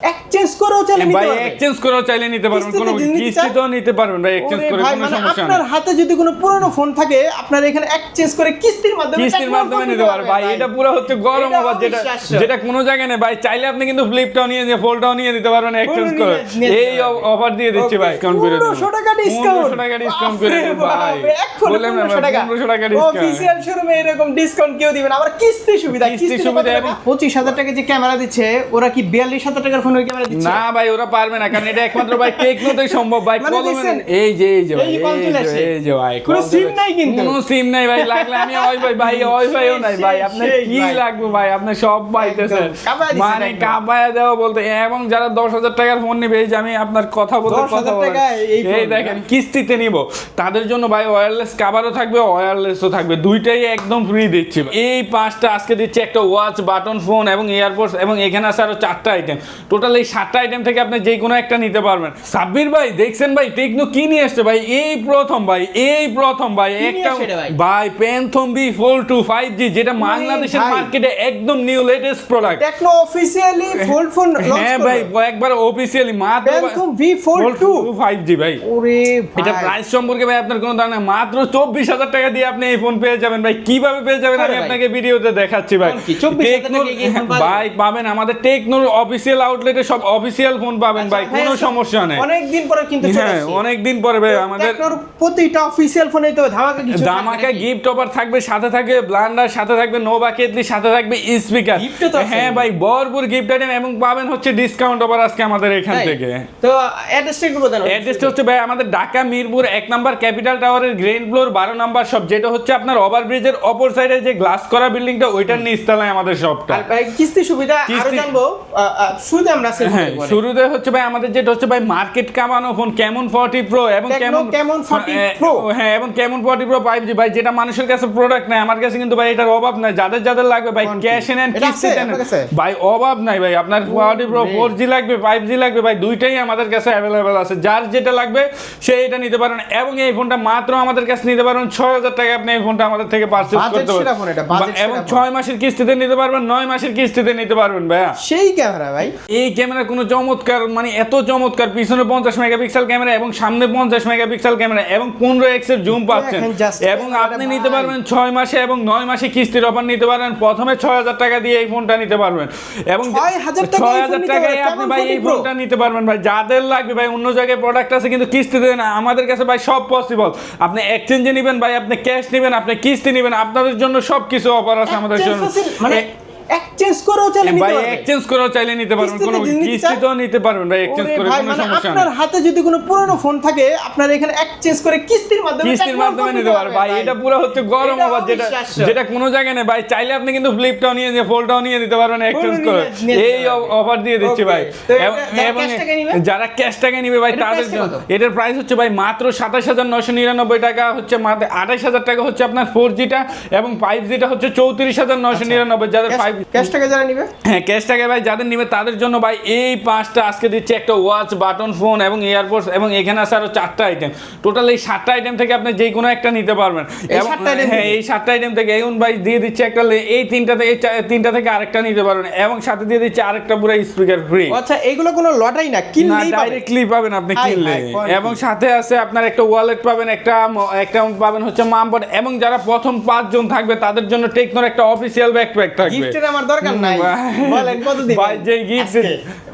Exchange করেও চাইলে নিতে ভাই এক্সচেঞ্জ করেও চাইলে নিতে পারবেন কোনো নিতে কিস্তিতেও নিতে পারবেন ভাই এক্সচেঞ্জ করে কোনো মানে সমস্যা আপনার হাতে যদি কোনো পুরনো ফোন থাকে আপনার এখানে এক্সচেঞ্জ করে কিস্তির মাধ্যমে কিস্তির মাধ্যমে নিতে পারবেন ভাই এটা পুরো হচ্ছে গরম অফার যেটা যেটা কোনো জায়গায় নেই ভাই চাইলে আপনি কিন্তু ফ্লিপটাও নিয়ে নিয়ে ফোল্ডটাও নিয়ে দিতে পারবেন এক্সচেঞ্জ করে। এই অফার দিয়ে দিচ্ছি ভাই। ডিসকাউন্ট করে 1500 টাকা ডিসকাউন্ট 1500 টাকা ডিসকাউন্ট করে ভাই। বললাম না ভাই 1500 টাকা ডিসকাউন্ট অফিশিয়াল শোরুমে এরকম ডিসকাউন্ট কেউ দিবেন আবার কিস্তি সুবিধা কিস্তি সুবিধা এবং- পঁচিশ হাজার টাকা যে ক্যামেরা দিচ্ছে ওরা কি বিয়াল্লিশ হাজার টাকার ফোনের ক্যামেরা দিচ্ছে। না ভাই ওরা পারবে না কারণ এটা একমাত্র ভাই টেকনোতেই সম্ভব ভাই। মানে কলমে এই যে এই যে ভাই এই যে ভাই কোনো চলে- নাই কিন্তু। কোনো সিম নাই ভাই লাগলে আমি ওই ভাই ভাই ওই ভাইও নাই ভাই। আপনার কি লাগবে ভাই? আপনি সব মানে একদম। কাপায়া দেওয়া বলতে এবং যারা দশ হাজার টাকার ফোন নেবে এই যে আমি আপনার কথা বলতে কথা এই দেখেন কিস্তিতে নিব। তাদের জন্য ভাই ওয়্যারলেস কাভারও থাকবে ওয়্যারলেসও থাকবে। দুইটাই একদম ফ্রি দিচ্ছি এই পাঁচটা আজকে দিচ্ছি একটা ওয়াচ বাটন ফোন এবং এয়ারপোর্টস এবং এখানে আছে আরও চারটা আইটেম টোটাল এই সাতটা আইটেম থেকে আপনি যে কোনো একটা নিতে পারবেন। সাব্বির ভাই দেখছেন ভাই টেকনো কি নিয়ে আসছে ভাই? এই প্রথম ভাই এই প্রথম ভাই একটা ভাই? Phantom B four two five G যেটা বাংলাদেশের মার্কেটে একদম new latest product Tecno officially fold phone হ্যাঁ ভাই একবার অফিসিয়ালি মাত্র Phantom V42 ফাইভ জি ভাই। ওরে এটা প্রাইস সম্পর্কে ভাই আপনার কোনো ধারণা মাত্র চব্বিশ হাজার টাকা দিয়ে আপনি এই ফোন পেয়ে যাবেন ভাই। কীভাবে পেয়ে যাবেন আমি। আপনাকে ভিডিওতে দেখাচ্ছি ভাই। ফোন 24,000 টেকনোর টাকায় ফোন পাবেন? ভাই পাবেন আমাদের টেকনোর অফিসিয়াল আউটলেটে সব অফিসিয়াল ফোন পাবেন ভাই আচ্ছা, কোনো সমস্যা নেই। অনেক দিন পরে কিন্তু হ্যাঁ অনেক দিন পরে ভাই আমাদের প্রতিটা অফিসিয়াল ফোনে তো ধামাকা কিছু নাকি? গিফট অফার থাকবে সাথে থাকবে ব্লান্ডার সাথে থাকবে নোভা কেতলি সাথে থাকবে স্পিকার। হ্যাঁ ভাই ভরপুর গিফট আইটেম এবং পাবেন হচ্ছে ডিসকাউন্ট অফার আজকে আমাদের এখান থেকে। তো অ্যাড্রেসটা একটু বলেন অ্যাড্রেসটা হচ্ছে ভাই আমাদের ঢাকা মিরপুর এক নাম্বার ক্যাপিটাল টাওয়ারের গ্রেন ফ্লোর বারো নাম্বার শপ যেটা হচ্ছে আপনার ওভারব্রিজের অপর সাইডে যে গ্লাস করা বিল্ডিংটা ওইটার নিচতলায় আমাদের শপটা আর কিস্তি সুবিধা আরও জানব শুরুতে আমরা হ্যাঁ শুরুতে হচ্ছে ভাই আমাদের যেটা হচ্ছে ভাই মার্কেট কামানো ফোন কেমন ফর্টি প্রো এবং কেমন Camon 40 হ্যাঁ, হ্যাঁ এবং কেমন ফর্টি প্রো ফাইভ জি ভাই যেটা মানুষের কাছে প্রোডাক্ট নাই আমার কাছে কিন্তু ভাই এটার অভাব নাই। যাদের যাদের লাগবে ভাই ক্যাশ এন আছে কিস্তিতে ভাই অভাব নাই ভাই। আপনার ফর্টি প্রো রে। ফোর জি লাগবে ফাইভ জি লাগবে ভাই দুইটাই আমাদের কাছে অ্যাভেলেবেল আছে। যার যেটা লাগবে সে এটা নিতে পারেন। এবং এই ফোনটা মাত্র আমাদের কাছে নিতে ছয় হাজার টাকা আপনি এই ফোনটা আমাদের থেকে পারচেজ করতে পারবেন। এবং ছয় মাসের কিস্তিতে নিতে পারবেন নয় মাসের কিস্তিতে নিতে পারবেন ভাইয়া। সেই ক্যামেরা ভাই। এই ক্যামেরা কোনো চমৎকার মানে এত চমৎকার পিছনে পঞ্চাশ মেগাপিক্সেল ক্যামেরা এবং সামনে পঞ্চাশ মেগাপিক্সেল ক্যামেরা এবং পনেরো এক্সের জুম পাচ্ছেন। এবং আপনি নিতে পারবেন ছয় মাসে এবং নয় মাসে কিস্তির অফার নিতে পারবেন প্রথমে ছয় হাজার টাকা দিয়ে এই ফোনটা নিতে পারবেন। এবং ছয় হাজার টাকায় আপনি ভাই এই ফোনটা নিতে পারবেন ভাই। যাদের লাগবে ভাই অন্য জায়গায় প্রোডাক্ট আছে কিন্তু কিস্তিতে না। আমাদের কাছে ভাই সব পসিবল আপনি এক্সচেঞ্জে নেবেন ভাই আপনি ক্যাশ নেবেন আপনি কিস্তি নেবেন। আপনাদের জন্য সব কিছু অফার আছে আমাদের জন্য। মানে এক্সচেঞ্জ করেও চাইলে নিতে পারবেন। এক্সচেঞ্জ করেও চাইলে নিতে পারবেন কোনো নিতে কিস্তিতেও নিতে পারবেন ভাই এক্সচেঞ্জ করে কোনো মানে সমস্যা আপনার হাতে যদি কোনো পুরনো ফোন থাকে আপনার এখানে এক্সচেঞ্জ করে কিস্তির মাধ্যমে কিস্তির মাধ্যমে নিতে পারবেন ভাই এটা পুরো হচ্ছে গরম অফার যেটা যেটা কোনো জায়গায় নেই ভাই চাইলে আপনি কিন্তু ফ্লিপটাও নিয়ে নিয়ে ফোল্ডটাও নিয়ে দিতে পারবেন এক্সচেঞ্জ করে। এই অফার দিয়ে দিচ্ছি ভাই। এবং- যারা ক্যাশ টাকা নিবে? ভাই তাদের? এটার প্রাইস হচ্ছে ভাই মাত্র সাতাশ হাজার নশো নিরানব্বই টাকা হচ্ছে আঠাশ হাজার টাকা হচ্ছে আপনার ফোর জিটা এবং ফাইভ জিটা হচ্ছে চৌত্রিশ হাজার নশো নিরানব্বই যাদের ফাইভ ক্যাশ টাকা যারা নিবে? হ্যাঁ ক্যাশ টাকা ভাই যাদের নিবে তাদের জন্য ভাই এই পাঁচটা আজকে দিচ্ছে একটা ওয়াচ বাটন ফোন এবং এয়ারপোর্টস এবং এখানে আছে আরও চারটা আইটেম টোটাল এই সাতটা আইটেম থেকে আপনি যে কোনো একটা নিতে পারবেন। item হ্যাঁ এই সাতটা আইটেম থেকে এখন ভাই দিয়ে দিচ্ছে একটা এই তিনটা থেকে তিনটা থেকে আরেকটা নিতে পারবেন এবং সাথে দিয়ে দিচ্ছে আরেকটা পুরো স্পিকার ফ্রি আচ্ছা এগুলো কোনো লটারি না না কিনলেই ডাইরেক্টলি পাবেন আপনি কিনলে। এবং সাথে আছে আপনার একটা ওয়ালেট পাবেন একটা একটা পাবেন হচ্ছে মামপট এবং যারা প্রথম পাঁচজন থাকবে তাদের জন্য টেকনোর একটা অফিসিয়াল ব্যাকপ্যাক থাকবে। আমার দরকার নাই। বলেন কত দিবেন ভাই যে গিফট?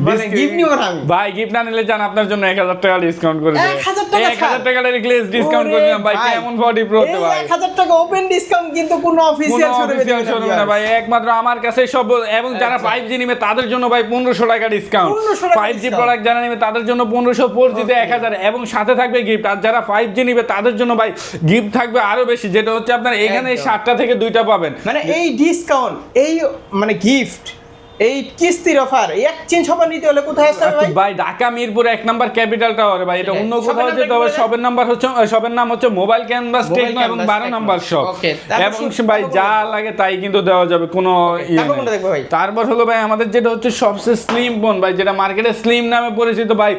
বলেন গিফট নিব না আমি। ভাই গিফট না নিলে জান আপনার জন্য এক হাজার টাকা ডিসকাউন্ট করে দেবে। 1000 টাকা এক হাজার ছাড়? টাকা রিক্লেস ডিসকাউন্ট করে দিলাম। ভাই কেমন বডি প্রোতে ভাই। এক হাজার টাকা ওপেন ডিসকাউন্ট কিন্তু কোনো অফিসিয়াল শোরুমে না ভাই। একমাত্র আমার কাছে সব এবং যারা আচ্ছা। ফাইভ নিবে তাদের জন্য ভাই পনেরোশো টাকা ডিসকাউন্ট 1500 টাকা জি discount। প্রোডাক্ট যারা নিবে তাদের জন্য পনেরোশো ফোর জিতে এক হাজার। এবং সাথে থাকবে গিফট আর যারা ফাইভ জি নিবে তাদের জন্য ভাই গিফট থাকবে আরও বেশি। যেটা হচ্ছে আপনার এখানে। সাতটা থেকে দুইটা পাবেন। মানে এই ডিসকাউন্ট এই মানে গিফট এই কিস্তির অফার এক্সচেঞ্জ অফার নিতে হলে কোথায় আসতে হবে ভাই? ভাই ঢাকা মিরপুর এক নাম্বার ক্যাপিটাল টাওয়ারে ভাই এটা অন্য কোথাও যেতে হবে শপের নাম্বার হচ্ছে শপের নাম হচ্ছে মোবাইল ক্যানভাস টেকনো এবং Canvas বারো Techno। নাম্বার শপ এবং ভাই যা লাগে তাই কিন্তু দেওয়া যাবে কোনো ইয়ে তারপর হলো ভাই আমাদের যেটা হচ্ছে সবচেয়ে স্লিম ফোন ভাই যেটা মার্কেটে স্লিম নামে পরিচিত ভাই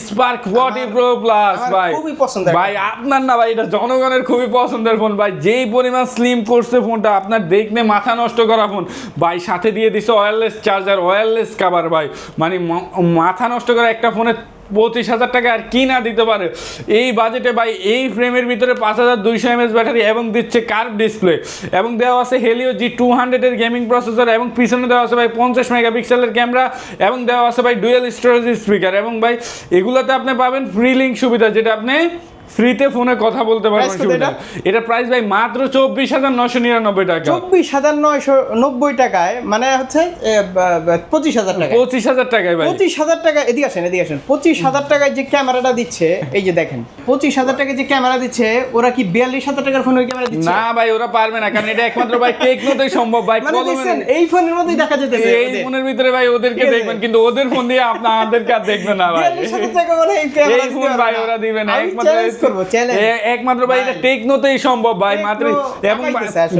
স্পার্ক ফর্টি প্রো প্লাস ভাই। খুবই পছন্দের ভাই আপনার না ভাই এটা জনগণের খুবই পছন্দের ফোন ভাই যেই পরিমাণ স্লিম করছে ফোনটা আপনার দেখলে মাথা নষ্ট করা ফোন ভাই সাথে দিয়ে দিছে ওয়্যারলেস চার্জার ওয়্যারলেস কাভার ভাই। মানে মাথা নষ্ট করে একটা ফোনে পঁচিশ হাজার টাকা আর কি না দিতে পারে? এই বাজেটে ভাই, এই ফ্রেমের ভিতরে পাঁচ হাজার দুইশো এমএস ব্যাটারি এবং দিচ্ছে কার্ভ ডিসপ্লে এবং দেওয়া আছে হেলিও জি টু হান্ড্রেডের গেমিং প্রসেসর এবং পিছনে দেওয়া আছে ভাই পঞ্চাশ মেগাপিক্সেলের ক্যামেরা এবং দেওয়া আছে ভাই ডুয়েল স্টোরেজ স্পিকার এবং ভাই, এগুলোতে আপনি পাবেন ফ্রি লিঙ্ক সুবিধা, যেটা আপনি ফ্রিতে ফোনে কথা বলতে পারবেন সুবিধা। এটা? প্রাইস ভাই মাত্র চব্বিশ হাজার নশো নিরানব্বই টাকা। চব্বিশ হাজার নয়শো নব্বই টাকায় মানে হচ্ছে পঁচিশ হাজার টাকা পঁচিশ হাজার টাকায় ভাই। পঁচিশ হাজার টাকা এদিকে আসেন এদিকে আসেন। পঁচিশ হাজার টাকায় যে ক্যামেরাটা দিচ্ছে এই যে দেখেন পঁচিশ হাজার টাকায় যে ক্যামেরা দিচ্ছে ওরা কি বিয়াল্লিশ হাজার টাকার ফোনের ক্যামেরা দিচ্ছে? না ভাই ওরা পারবে না কারণ এটা একমাত্র ভাই টেকনোতেই সম্ভব ভাই। মানে এই ফোনের মধ্যেই দেখা যেতেছে এই ফোনের ভিতরে ভাই ওদেরকে দেখবেন কিন্তু ওদের ফোন দিয়ে আপনি আমাদেরকে আর দেখবেন না ভাই। বিয়াল্লিশ হাজার টাকা মানে এই ফোন ভাই ওরা দিবে না একমাত্র করব। একমাত্র ভাই এটা টেকনোতেই সম্ভব ভাই মাত্র এবং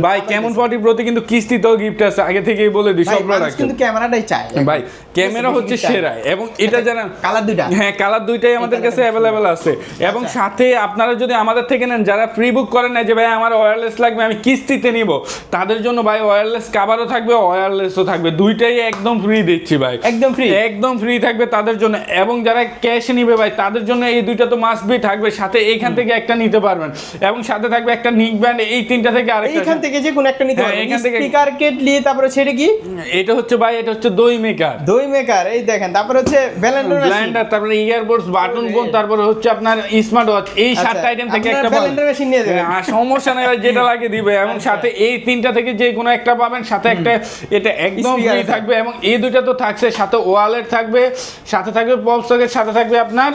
ভাই-। কেমন ফর্টি প্রতি কিন্তু কিস্তিতেও গিফট আছে আগে থেকেই বলে দিই সব কিন্তু ক্যামেরাটাই চায় ভাই ক্যামেরা হচ্ছে সেরা এবং এটা কালার দুইটা। হ্যাঁ কালার দুইটাই আমাদের কাছে অ্যাভেলেবেল আছে। এবং আচ্ছা। সাথে আপনারা যদি আমাদের থেকে নেন যারা প্রি বুক করেন না যে ভাই আমার ওয়্যারলেস লাগবে আমি কিস্তিতে নিব তাদের জন্য ভাই ওয়্যারলেস কাভারও থাকবে ওয়্যারলেসও থাকবে। দুইটাই একদম ফ্রি দিচ্ছি ভাই। একদম ফ্রি একদম ফ্রি থাকবে তাদের জন্য। এবং যারা ক্যাশে নিবে ভাই তাদের জন্য এই দুইটা তো মাস্ট বি থাকবে। সাথে এইখান থেকে একটা নিতে পারবেন। এবং সাথে থাকবে একটা নিক ব্যান্ড এই তিনটা থেকে আরেকটা এইখান থেকে যে কোনো একটা নিতে হ্যাঁ, পারবেন। এইখান থেকে- স্পিকার কেটলি তারপরে ছেড়ে কি? এটা হচ্ছে ভাই এটা হচ্ছে দই মেকার দই মেকার এই দেখেন তারপরে হচ্ছে ব্যালেন্ডার ব্ল্যান্ডার তারপরে ইয়ারবোর্ডস বাটন ফোন তারপরে হচ্ছে আপনার স্মার্ট ওয়াচ এই আচ্ছা, সাতটা আইটেম থেকে একটা পাবেন। ব্লেন্ডার মেশিন নিয়ে যাবেন। আর সমস্যা নাই যেটা লাগে দিবে। এবং আচ্ছা। সাথে এই তিনটা থেকে যে কোনো একটা পাবেন সাথে একটা এটা একদম ফ্রি থাকবে। এবং এই দুইটা তো থাকছে সাথে ওয়ালেট থাকবে সাথে থাকবে পপ সকেট সাথে থাকবে আপনার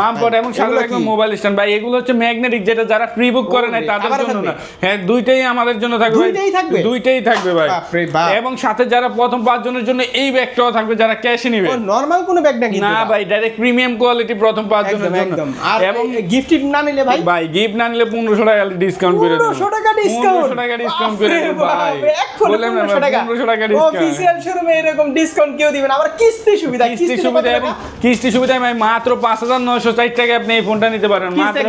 মামপট এবং সাথে থাকবে মোবাইল স্ট্যান্ড ভাই এগুলো হচ্ছে ম্যাগনেটিক যেটা যারা প্রি বুক করে নাই তাদের জন্য না। হ্যাঁ দুইটাই আমাদের জন্য থাকবে দুইটাই থাকবে? দুইটাই থাকবে ভাই। এবং সাথে যারা প্রথম পাঁচজনের জন্য এই ব্যাগটাও থাকবে যারা ক্যাশে নিবে। নরমাল কোনো ব্যাগ না না ভাই ডাইরেক্ট প্রিমিয়াম কোয়ালিটি প্রথম পাঁচজনের জন্য। একদম। আর এবং গিফট না নিলে ভাই? ভাই গিফট না নিলে পনেরোশো টাকা ডিসকাউন্ট করে দেবো 1500 টাকা discount? পনেরোশো টাকা ডিসকাউন্ট করে দেবো ভাই। বললাম না 1500 টাকা। ডিসকাউন্ট শোরুমে এরকম ডিসকাউন্ট কেউ দিবে না। আবার কিস্তি সুবিধা কিস্তি সুবিধা এবং কিস্তি সুবিধায় ভাই মাত্র পাঁচ হাজার হাজার নয়শো ষাট টাকা আপনি এই ফোনটা নিতে পারেন। মাত্র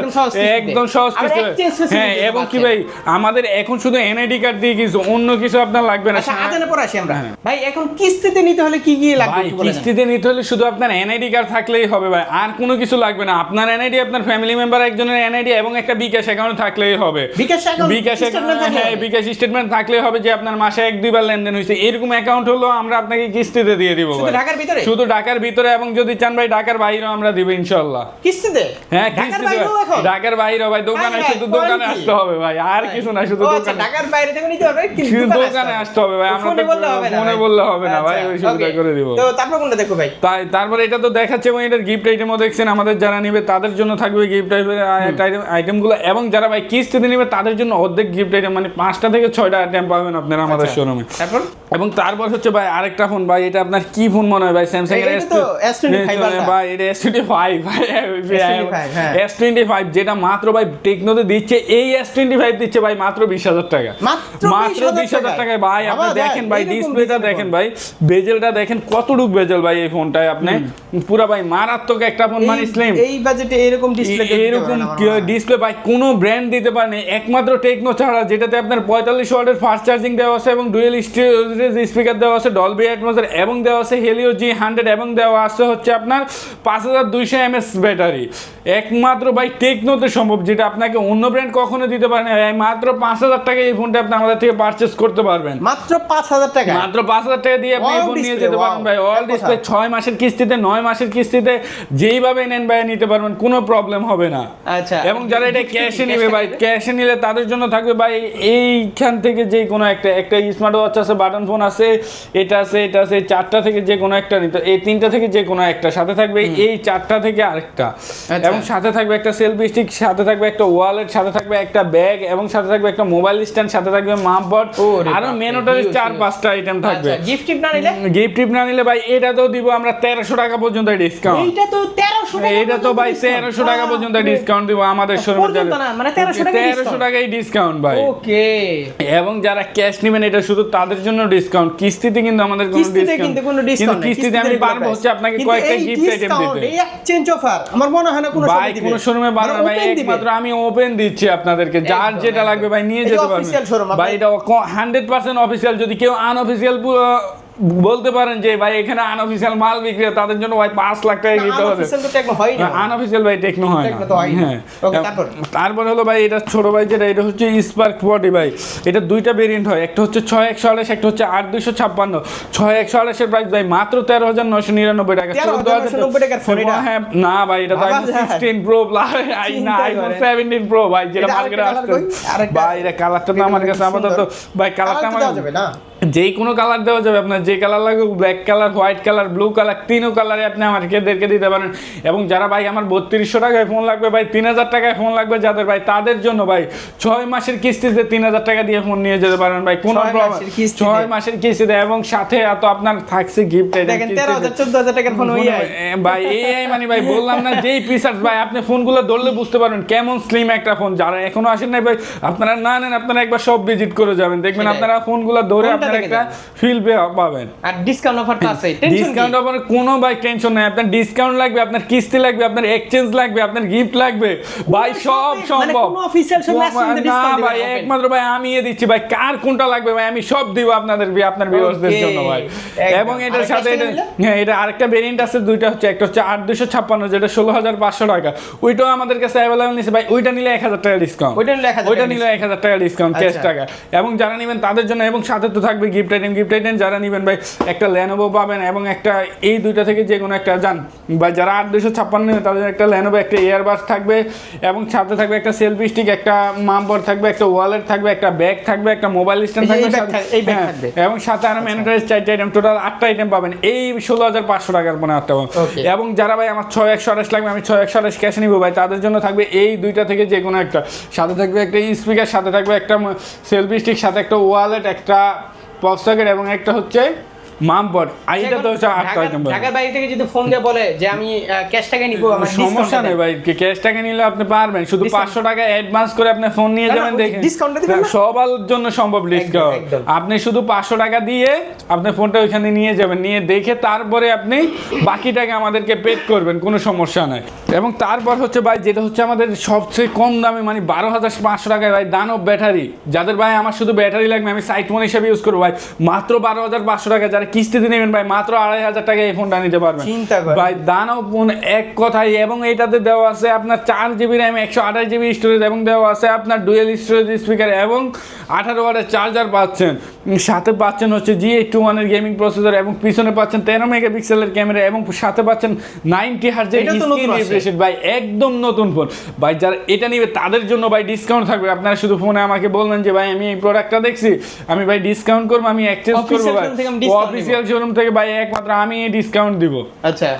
একদম সহজ কিস্তি হ্যাঁ এবং কি ভাই আমাদের এখন শুধু এনআইডি কার্ড দিয়ে কিছু অন্য কিছু আপনার লাগবে না। আচ্ছা আজানের পর আসি আমরা। ভাই এখন কিস্তিতে নিতে হলে কি কি লাগবে। কিস্তিতে নিতে হলে শুধু আপনার এনআইডি কার্ড থাকলেই হবে ভাই। আর কোনো কিছু লাগবে না। আপনার এনআইডি আপনার ফ্যামিলি মেম্বার একজনের এনআইডি এবং একটা বিকাশ অ্যাকাউন্ট থাকলেই হবে। বিকাশ account, বিকাশ হ্যাঁ বিকাশ স্টেটমেন্ট থাকলে হবে যে আপনার মাসে এক দুইবার লেনদেন হয়েছে। এরকম অ্যাকাউন্ট হলো আমরা আপনাকে কিস্তিতে দিয়ে দিব শুধু। ঢাকার ভিতরে? শুধু ঢাকার ভিতরে এবং যদি চান ভাই ঢাকার বাইরেও আমরা দিব কিস্তিতে? হ্যাঁ কিস্তিতে। ঢাকার বাইরেও ভাই দোকানে শুধু দোকানে আসতে হবে ভাই আর কিছু না শুধু আচ্ছা, দোকানে। ঢাকার বাইরে থেকে নিতে হবে শুধু দোকানে আসতে হবে। ভাই আমরা ফোনে বললে হবে না ফোনে ভাই। বললে হবে না ভাই আচ্ছা, ওই সুবিধা করে দিব। তো তারপর কোনটা দেখো ভাই? তাই তারপরে এটা তো দেখাচ্ছে এবং এটার গিফট আইটেমও দেখছেন আমাদের যারা নিবে তাদের জন্য থাকবে গিফট আইটেম আইটেমগুলো এবং যারা ভাই কিস্তিতে নিবে তাদের জন্য অর্ধেক গিফট আইটেম মানে পাঁচটা থেকে ছয়টা আইটেম পাবেন আপনারা আমাদের আচ্ছা। শোরুমে তারপর? এবং তারপর হচ্ছে ভাই আরেকটা ফোন ভাই এটা আপনার কি ফোন মনে হয় ভাই? স্যামসাং এর S25 আলট্রা। ভাই এটা S twenty five S25। S twenty five যেটা মাত্র ভাই টেকনোতে দিচ্ছে এই এস টোয়েন্টি ফাইভ দিচ্ছে ভাই মাত্র বিশ হাজার টাকা। মাত্র মাত্র 20,000 বিশ হাজার টাকায়। ভাই আপনি দেখেন ভাই ডিসপ্লেটা দেখেন ভাই বেজেলটা দেখেন কতটুক বেজেল ভাই এই ফোনটায় আপনি। পুরো ভাই মারাত্মক একটা ফোন মানে স্লিম এই বাজেটে এরকম ডিসপ্লে এরকম ডিসপ্লে ভাই কোনো ব্র্যান্ড দিতে পারে না। একমাত্র টেকনো ছাড়া যেটাতে আপনার পঁয়তাল্লিশ ওয়াটের ফাস্ট চার্জিং দেওয়া আছে এবং ডুয়েল স্টোরেজ স্পিকার দেওয়া আছে ডলবি অ্যাটমসের এবং দেওয়া আছে হেলিও জি হান্ড্রেড এবং দেওয়া আছে হচ্ছে আপনার পাঁচ হাজার দুইশো এমএস ব্যাটারি একমাত্র ভাই টেকনোতে সম্ভব যেটা আপনাকে অন্য ব্র্যান্ড কখনো দিতে পারে না। মাত্র পাঁচ হাজার টাকা এই ফোনটা আপনি আমাদের থেকে পারচেস করতে পারবেন। মাত্র পাঁচ হাজার টাকা? মাত্র পাঁচ হাজার টাকা দিয়ে আপনি এই ফোন নিয়ে যেতে পারেন ভাই। All display. ছয় মাসের কিস্তিতে নয় মাসের কিস্তিতে যেইভাবে নেন ভাই নিতে পারবেন কোনো প্রবলেম হবে না। আচ্ছা। এবং যারা এটা ক্যাশে নেবে ভাই ক্যাশে নিলে তাদের জন্য থাকবে ভাই এইখান থেকে যে কোনো একটা একটা স্মার্ট ওয়াচ আছে বাটন ফোন আছে এটা আছে এটা আছে চারটা থেকে যে কোনো একটা নিতে এই তিনটা থেকে যে কোনো একটা। সাথে থাকবে এই চারটা থেকে আরেকটা। আচ্ছা। এবং সাথে থাকবে একটা সেলফি স্টিক সাথে থাকবে একটা ওয়ালেট সাথে থাকবে একটা ব্যাগ এবং সাথে থাকবে একটা মোবাইল স্ট্যান্ড সাথে থাকবে আরও চার পাঁচটা আইটেম থাকবে। আচ্ছা গিফট টিপ না নিলে? গিফট টিপ না নিলে ভাই এটাতেও দিব আমরা তেরোশো টাকা পর্যন্ত ডিসকাউন্ট এইটা তো তেরোশো এইটা তো ভাই তেরোশো টাকা পর্যন্ত ডিসকাউন্ট দিব আমাদের শোরুমে মানে তেরোশো টাকাই ডিসকাউন্ট ভাই। ওকে। এবং যারা ক্যাশ নেবেন এটা শুধু তাদের জন্য ডিসকাউন্ট কিস্তিতে কিন্তু আমাদের কোনো কিস্তিতে ডিসকাউন্ট কিস্তিতে আমি পারব হচ্ছে আপনাকে কয়েকটা গিফট আইটেম দিতে। Exchange offer? আমার মনে হয় না কোনো ভাই কোন শোরুমে মানে বানানো ভাই একমাত্র আমি ওপেন দিচ্ছি আপনাদেরকে। যার যেটা লাগবে ভাই নিয়ে যেতে পারবেন। ভাই এটা হান্ড্রেড পার্সেন্ট অফিসিয়াল যদি কেউ আনঅফিসিয়াল বলতে পারেন যে ভাই এখানে আনঅফিসিয়াল মাল বিক্রি হয়, তাদের জন্য ভাই পাঁচ লাখ টাকা দিতে হবে। আনঅফিসিয়াল ভাই টেকনো হয় না। হ্যাঁ। তারপর? হলো ভাই এটা ছোট ভাই যেটা এটা হচ্ছে স্পার্ক ফর্টি ভাই। এটা দুইটা ভেরিয়েন্ট হয় একটা হচ্ছে ছয় একশো আঠাশ একটা হচ্ছে আট দুইশো ছাপ্পান্ন। ছয় একশো আঠাশের প্রাইস ভাই মাত্র তেরো হাজার নয়শো নিরানব্বই টাকা। 13,990 টাকার phone এটা? হ্যাঁ না ভাই এটা তো আইফোন। সিক্সটিন প্রো না আইফোন সেভেন্টিন প্রো ভাই যেটা মার্কেটে আসছে ভাই এটা কালারটা তো আমার কাছে আপাতত ভাই কালারটা আমার না? যেই কোনো কালার দেওয়া যাবে আপনার যে কালার লাগবে black colour white colour blue colour তিনও কালারে আপনি আমাদেরকে দিতে পারেন। এবং যারা ভাই আমার বত্রিশশো টাকায় ফোন লাগবে ভাই তিন হাজার টাকায় ফোন লাগবে যাদের ভাই তাদের জন্য ভাই ছয় মাসের কিস্তিতে তিন হাজার টাকা দিয়ে ফোন নিয়ে যেতে পারেন ভাই কোনো কিস্তিতে? ছয় মাসের কিস্তিতে এবং সাথে এত আপনার থাকছে গিফট ভাই এই মানে ভাই বললাম না যেই ফিচার্স ভাই আপনি ফোনগুলো ধরলে বুঝতে পারবেন কেমন স্লিম একটা ফোন যারা এখনও আসেন নাই ভাই আপনারা না নেন আপনারা একবার সব ভিজিট করে যাবেন। দেখবেন আপনারা ফোনগুলো ধরে আপনারা দেখে একটা ফিল পাবেন। আর ডিসকাউন্ট অফার তো আছে ডিসকাউন্ট আবার কোনো ভাই টেনশন নাই। আপনার ডিসকাউন্ট লাগবে আপনার কিস্তি লাগবে আপনার এক্সচেঞ্জ লাগবে আপনার গিফট লাগবে। ভাই সব মানে সম্ভব। না ভাই একমাত্র ভাই আমি এ দিচ্ছি। ভাই কার কোনটা লাগবে ভাই? আমি সব দিব আপনাদের আপনার ভিউয়ার্সদের জন্য ভাই। এবং এটার সাথে এটা হ্যাঁ এটা আরেকটা ভেরিয়েন্ট আছে দুইটা হচ্ছে একটা হচ্ছে আট দুশো ছাপ্পান্ন যেটা ষোলো হাজার পাঁচশো টাকা। ওইটাও আমাদের কাছে অ্যাভেলেবল নিচ্ছে ভাই ওইটা নিলে এক হাজার টাকা ডিসকাউন্ট ওইটা নিলে 1000 ওইটা নিলে এক হাজার টাকা ডিসকাউন্ট ক্যাশ আচ্ছা। টাকা। এবং যারা নেবেন তাদের জন্য এবং সাথে তো থাকবে গিফট আইটেম গিফট আইটেম যারা নেবেন ভাই একটা ল্যানোভো পাবেন এবং একটা এই দুইটা থেকে যে কোনো একটা যান। বা যারা আট দুশো ছাপ্পান্ন নেবে তাদের একটা ল্যানোভো একটা ইয়ারবাস থাকবে এবং সাথে থাকবে একটা সেলফি স্টিক একটা মাম্পর থাকবে একটা ওয়ালেট থাকবে একটা ব্যাগ থাকবে একটা মোবাইল স্ট্যান্ড থাকবে এবং সাথে আরও ম্যানুটাইজ চারটে আইটেম টোটাল আটটা আইটেম পাবেন। এই ষোলো হাজার পাঁচশো টাকার পরে আটটা পাবেন। এবং যারা ভাই আমার ছয় একশো আঠাশ লাগবে আমি ছয় একশো আঠাশ ক্যাশ নিবো ভাই তাদের জন্য থাকবে এই দুইটা থেকে যে কোনো একটা। সাথে থাকবে একটা স্পিকার সাথে থাকবে একটা সেলফি স্টিক সাথে একটা ওয়ালেট একটা পপ সকেট এবং একটা হচ্ছে মামপট এইটা তো আটটা আইটেম ঢাকার বাইরে থেকে যদি ফোন দিয়ে বলে যে আমি ক্যাশ টাকা নিবো আমার সমস্যা নেই ভাই ক্যাশ টাকা নিলে আপনি পারবেন শুধু Discount- পাঁচশো টাকা অ্যাডভান্স করে আপনি ফোন নিয়ে না, না, যাবেন দেখেন discount দিবেন সবার জন্য সম্ভব ডিসকাউন্ট আপনি শুধু পাঁচশো টাকা দিয়ে আপনি ফোনটা ওইখানে নিয়ে যাবেন নিয়ে দেখে তারপরে আপনি বাকি টাকা আমাদেরকে পেড করবেন কোনো সমস্যা নাই। এবং তারপর হচ্ছে ভাই যেটা হচ্ছে আমাদের সবচেয়ে কম দামে মানে বারো হাজার পাঁচশো টাকায় ভাই দানব ব্যাটারি। যাদের ভাই আমার শুধু ব্যাটারি লাগবে আমি সাইট ফোন হিসেবে ইউজ করব ভাই। মাত্র বারো হাজার পাঁচশো টাকা যারা কিস্তিতে নেবেন ভাই মাত্র আড়াই হাজার টাকা এই ফোনটা নিতে পারবেন। চিন্তা করেন। ভাই দানব ফোন এক কথায় এবং এটাতে দেওয়া আছে আপনার চার জিবি র্যাম একশো আঠাশ জিবি স্টোরেজ এবং দেওয়া আছে আপনার ডুয়েল স্টোরেজ স্পিকার এবং আঠারো ওয়াটের চার্জার পাচ্ছেন। সাথে পাচ্ছেন হচ্ছে জি এইট টু ওয়ানের গেমিং প্রসেসর এবং পিছনে পাচ্ছেন তেরো মেগাপিক্সেলের ক্যামেরা এবং সাথে পাচ্ছেন নাইনটি হার্জের ভাই একদম নতুন ফোন ভাই যারা এটা নিবে তাদের জন্য ভাই ডিসকাউন্ট থাকবে। আপনারা শুধু ফোনে আমাকে বলবেন যে ভাই আমি এই প্রোডাক্টটা দেখছি। আমি ভাই ডিসকাউন্ট করব আমি এক্সচেঞ্জ করব ভাই। অফিসিয়াল শোরুম থেকে ভাই একমাত্র আমি ডিসকাউন্ট দিব। আচ্ছা।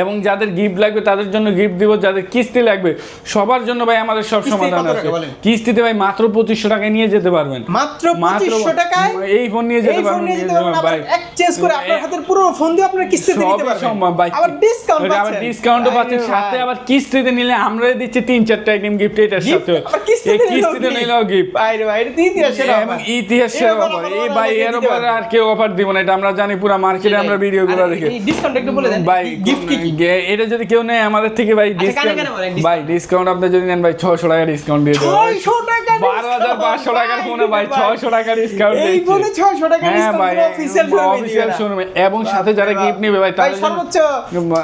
এবং যাদের গিফট লাগবে তাদের জন্য গিফট দিব যাদের কিস্তি লাগবে সবার জন্য ভাই আমাদের সব সমাধান আছে। কিস্তিতে ভাই মাত্র পঁচিশশো টাকায় নিয়ে যেতে পারবেন। মাত্র পঁচিশশো টাকায়? এই ফোন নিয়ে যেতে পারবেন আবার এক্সচেঞ্জ করে আপনার হাতের পুরো ফোন দিয়ে আপনার কিস্তিতে নিতে পারবেন। সম্ভব ভাই। আবার ডিসকাউন্ট আবার পাচ্ছেন ডিসকাউন্টও পাচ্ছেন সাথে আবার কিস্তিতে নিলে আমরা দিচ্ছি তিন চারটা আইটেম গিফট এটার সাথে আবার কিস্তিতে নিলেও কিস্তিতে gift। নিলেও গিফট বাইরে বাইরে তো এবং ইতিহাসের এরকম অফার এই ভাই এর উপরে। আর কেউ অফার দিব না এটা আমরা জানি পুরো মার্কেটে আমরা ভিডিও গুলো দেখি। ডিসকাউন্ট একটু বলে দেন ভাই গিফট কি কি? এটা যদি কেউ নেয় আমাদের থেকে ভাই ডিসকাউন্ট discount। ভাই ডিসকাউন্ট আপনি যদি নেন ভাই ছশো টাকা ডিসকাউন্ট দিয়ে দেবো। 600 টাকা বারো হাজার পাঁচশো discount, টাকার ফোনে ভাই ভাই। ছশো টাকা ডিসকাউন্ট এই ফোনে 600 টাকা ডিসকাউন্ট অফিসিয়াল শোরুমে এবং সাথে যারা গিফট নেবে ভাই জন্য- সর্বোচ্চ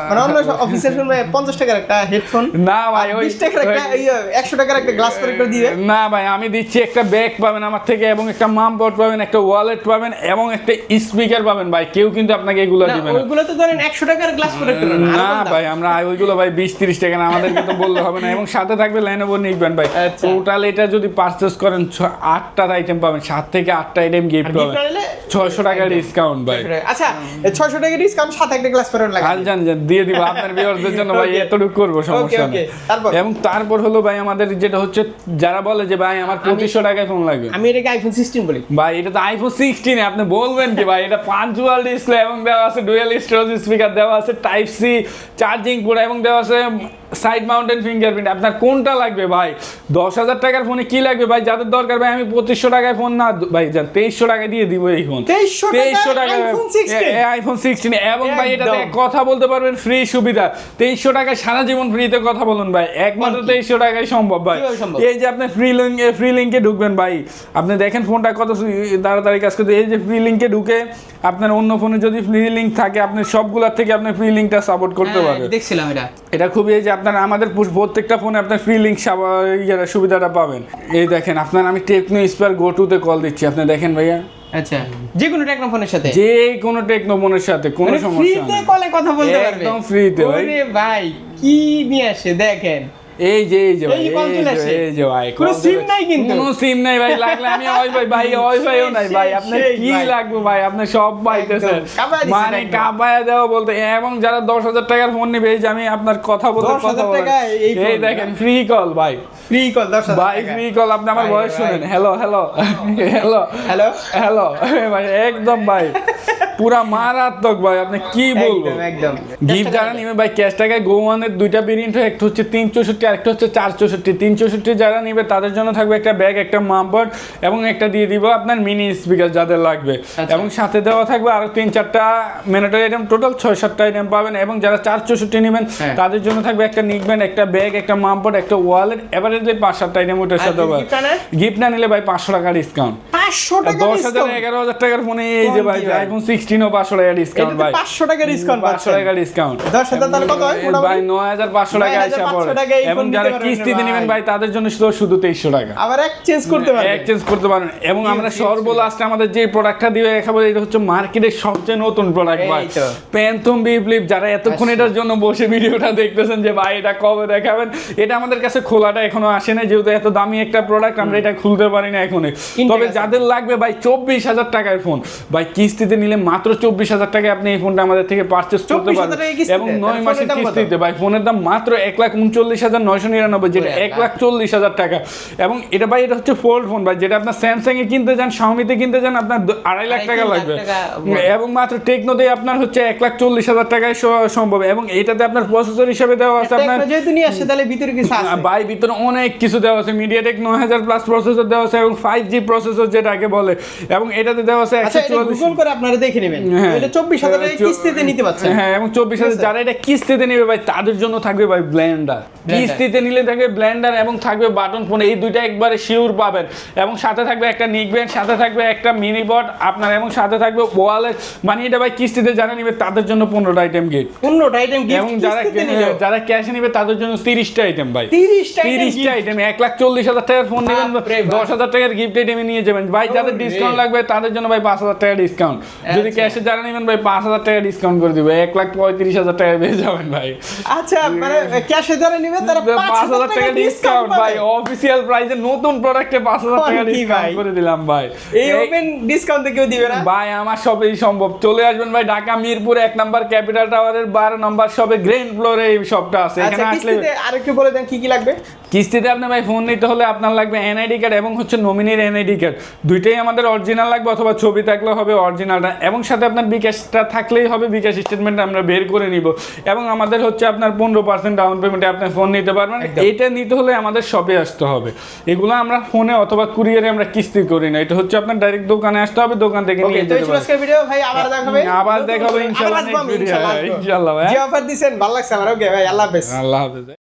মানে অন্য অফিসিয়াল শোরুমে 50 টাকার একটা হেডফোন না ভাই ওই 20 টাকার একটা ইয়ে, 100 টাকার একটা গ্লাস করে করে দিবে না ভাই আমি দিচ্ছি একটা ব্যাগ পাবেন আমার থেকে এবং একটা মাম পট পাবেন একটা ওয়ালেট পাবেন এবং একটা স্পিকার পাবেন ভাই। কেউ কিন্তু আপনাকে এগুলো দিবে না। ওইগুলো তো ধরেন 100 টাকার গ্লাস না ভাই আমরা ওইগুলো ভাই বিশ তিরিশ টাকা না আমাদেরকে তো বললে হবে না। এবং সাথে থাকবে লেনোভো নিকবেন ভাই। আচ্ছা। টোটাল এটা যদি পারচেস করেন আইটেম পাবেন। সাত থেকে আটটা আইটেম গিফট পাবেন। ছয়শো টাকা ডিসকাউন্ট ভাই। আচ্ছা 600 টাকা ডিসকাউন্ট সাথে একটা গ্লাস লাগে আর জান জান দিয়ে দিব আপনার ভিউয়ারদের জন্য ভাই এতটুকু করব সমস্যা নেই? এবং তারপর হলো ভাই আমাদের যেটা হচ্ছে যারা বলে যে ভাই আমার পঁচিশশো টাকায় ফোন লাগবে। আমি এটাকে আইফোন 16 বলি। ভাই এটা তো আইফোন সিক্সটিন আপনি বলবেন কি ভাই? এটা পাঞ্চুয়াল ডিসপ্লে এবং দেওয়া আছে ডুয়েল স্টোরেজ স্পিকার দেওয়া আছে টাইপ সি চার্জিং পোর্ট এবং দেওয়া আছে সাইড মাউন্টেন ফিঙ্গারপ্রিন্ট আপনার কোনটা লাগবে ভাই? দশ হাজার টাকার ফোনে কি লাগবে ভাই? যাদের দরকার ভাই আমি পঁচিশশো টাকায় ফোন না ভাই যান তেইশশো টাকায় দিয়ে দিব এই ফোন। 2300 টাকায় আইফোন সিক্সটিন এবং ভাই একদম। কথা বলতে পারবেন ফ্রি সুবিধা। তেইশশো টাকায় সারা জীবন ফ্রিতে কথা বলুন ভাই। একমাত্র তেইশশো টাকায় সম্ভব ভাই। এই যে আপনি ফ্রি লিঙ্কে ফ্রি লিঙ্কে ঢুকবেন ভাই। আপনি দেখেন ফোনটা কত তাড়াতাড়ি কাজ করতে এই যে ফ্রি লিঙ্কে ঢুকে আপনার অন্য ফোনে যদি ফ্রি লিঙ্ক থাকে আপনি সবগুলোর থেকে আপনি ফ্রি লিঙ্কটা সাপোর্ট করতে হ্যাঁ, পারবেন। দেখছিলাম এটা। এটা খুবই এই যে আপনার আমাদের পুশ- প্রত্যেকটা ফোনে আপনার ফ্রি লিঙ্ক সুবিধাটা পাবেন। এই দেখেন আপনার আমি টেকনো স্পার গো টুতে কল দিচ্ছি। আপনি দেখেন ভাইয়া? আচ্ছা যে কোনো টেকনো ফোনের সাথে? যে কোনো টেকনো ফোনের সাথে কোনো সমস্যা নেই। ফ্রিতে কলে কথা বলতে পারবে? একদম ফ্রিতে ভাই। ওরে ভাই কি নিয়ে আসে দেখেন। এই যে এই যে ভাই এই যে ভাই কোনো SIM নাই কিন্তু। কোনো সিম নাই ভাই লাগলে আমি ওই ভাই ভাই ওই ভাইও নাই ভাই আপনার কি লাগবে ভাই? আপনি সব পাইতেছেন মানে। কাবায়া দেওয়া বলতে এবং যারা দশ হাজার টাকার ফোন নেবে এই যে আমি আপনার কথা বলতে কথা এই দেখেন ফ্রি কল ভাই। ফ্রি কল দশ ভাই ফ্রি কল আপনি আমার ভয়েস শুনেন। Hello hello hello hello hello ভাই একদম ভাই। পুরা মারাত্মক ভাই আপনি কি বলব? একদম। গিফট যারা নিবে ভাই ক্যাশ টাকায় গোওয়ানের দুইটা হয় একটা হচ্ছে তিন চৌষট্টি আরেকটা হচ্ছে চার চৌষট্টি। তিন চৌষট্টি যারা নিবে তাদের জন্য থাকবে একটা ব্যাগ একটা মামপট এবং একটা দিয়ে দিব আপনার মিনি স্পিকার যাদের লাগবে। এবং সাথে দেওয়া থাকবে আরও তিন চারটা মেনাটারি আইটেম টোটাল ছয় সাতটা আইটেম পাবেন এবং যারা চার চৌষট্টি নেবেন তাদের জন্য থাকবে একটা নিকবেন একটা ব্যাগ একটা মামপট একটা ওয়ালেট এভারেজলি পাঁচ সাতটা আইটেম ওটার সাথে গিফট না নিলে ভাই পাঁচশো টাকা ডিসকাউন্ট দশ হাজার এগারো হাজার টাকার ফোনে এই যে ভাই আইফোন সিক্স যারা হ্যাঁ, সবচেয়ে নতুন যারা এতক্ষণ এটার জন্য বসে ভিডিওটা দেখতেছেন যে ভাই এটা কবে দেখাবেন? এটা আমাদের কাছে খোলাটা এখনও আসে না যেহেতু এত দামি একটা প্রোডাক্ট আমরা এটা খুলতে পারি না এখন। তবে যাদের লাগবে ভাই চব্বিশ হাজার টাকার ফোন ভাই কিস্তিতে নিলে চব্বিশ হাজার টাকায় আপনি এই ফোনটা আমাদের থেকে পারচেস করতে 24,000 পারবেন এবং নয় মাসের? কিস্তিতে। ভাই ফোনের দাম মাত্র এক লাখ উনচল্লিশ হাজার নয়শো নিরানব্বই যেটা এক লাখ। চল্লিশ হাজার টাকা। এবং এটা ভাই এটা হচ্ছে ফোল্ড ফোন ভাই যেটা আপনার স্যামসাং এ কিনতে যান শাওমিতে কিনতে যান আপনার আড়াই লাখ টাকা লাগবে। এবং মাত্র টেকনোতে আপনার হচ্ছে এক লাখ চল্লিশ হাজার টাকায় সম্ভব। এবং এটাতে আপনার প্রসেসর হিসেবে দেওয়া আছে আপনার যেহেতু নিয়ে আসছে তাহলে ভিতরে কিছু আছে। বাই ভিতরে অনেক কিছু দেওয়া আছে। মিডিয়াটেক নয় হাজার প্লাস প্রসেসর দেওয়া আছে এবং ফাইভ জি প্রসেসর যেটাকে বলে। এবং এটাতে দেওয়া আছে আচ্ছা একশো চুয়াল্লিশ করে আপনারা দেখে নেবেন। হ্যাঁ। এটা চব্বিশ হাজার কিস্তিতে নিতে পারছেন। হ্যাঁ এবং চব্বিশ হাজার যারা এটা কিস্তিতে নেবে ভাই তাদের জন্য থাকবে ভাই ব্লেন্ডার কিস্তিতে নিলে থাকবে ব্লেন্ডার এবং থাকবে বাটন ফোন এই দুইটা একবারে শিওর পাবেন। এবং সাথে থাকবে একটা নিকবেন সাথে থাকবে একটা মিনি বট আপনার এবং সাথে থাকবে ওয়ালেট মানে এটা ভাই কিস্তিতে যারা নিবে তাদের জন্য পনেরোটা আইটেম গিফট পনেরোটা আইটেম এবং যারা যারা ক্যাশে নিবে তাদের জন্য তিরিশটা আইটেম ভাই। তিরিশটা তিরিশটা আইটেম এক লাখ চল্লিশ হাজার টাকার ফোন নেবেন দশ হাজার টাকার গিফট আইটেমে নিয়ে যাবেন। ভাই যাদের ডিসকাউন্ট লাগবে তাদের জন্য ভাই পাঁচ হাজার টাকা ডিসকাউন্ট যদি আচ্ছা। ক্যাশে যারা নেবেন ভাই পাঁচ হাজার টাকা ডিসকাউন্ট করে দিবে। এক লাখ পঁয়ত্রিশ হাজার টাকা পেয়ে যাবেন ভাই। আচ্ছা মানে ক্যাশে যারা নেবে তারা পাঁচ হাজার টাকা ডিসকাউন্ট ভাই অফিসিয়াল প্রাইসে নতুন প্রোডাক্টে পাঁচ হাজার টাকা ডিসকাউন্ট করে দিলাম ভাই। এই ওপেন ডিসকাউন্ট কেউ দিবে না? ভাই আমার সবই সম্ভব। চলে আসবেন ভাই ঢাকা মিরপুর এক নাম্বার ক্যাপিটাল টাওয়ারের বারো নাম্বার শপে গ্রেন ফ্লোরে এই শপটা আছে। আচ্ছা এখানে আসলে আরেকটু বলে দেন কি কি লাগবে? কিস্তিতে আপনি ভাই ফোন নিতে হলে আপনার লাগবে এনআইডি কার্ড এবং হচ্ছে নমিনির এনআইডি কার্ড দুইটাই আমাদের অরিজিনাল লাগবে অথবা ছবি থাকলে হবে অরিজিনালটা এবং সাথে আপনার বিকাশটা থাকলেই হবে বিকাশ স্টেটমেন্ট আমরা বের করে নিব। এবং আমাদের হচ্ছে আপনার পনেরো পার্সেন্ট ডাউন পেমেন্টে আপনি ফোন নিতে পারবেন। এটা নিতে হলে আমাদের শপে আসতে হবে। এগুলো আমরা ফোনে অথবা কুরিয়ারে আমরা কিস্তি করি না। এটা হচ্ছে আপনার ডাইরেক্ট দোকানে আসতে হবে দোকান থেকে নিয়ে যেতে পারবেন। আবার দেখাবে দেখাবো ইনশাআল্লাহ ইনশাআল্লাহ ভাই। যে অফার দিছেন ভালো লাগছে আমার। ওকে ভাই আল্লাহ হাফেজ। আল্লাহ হাফেজ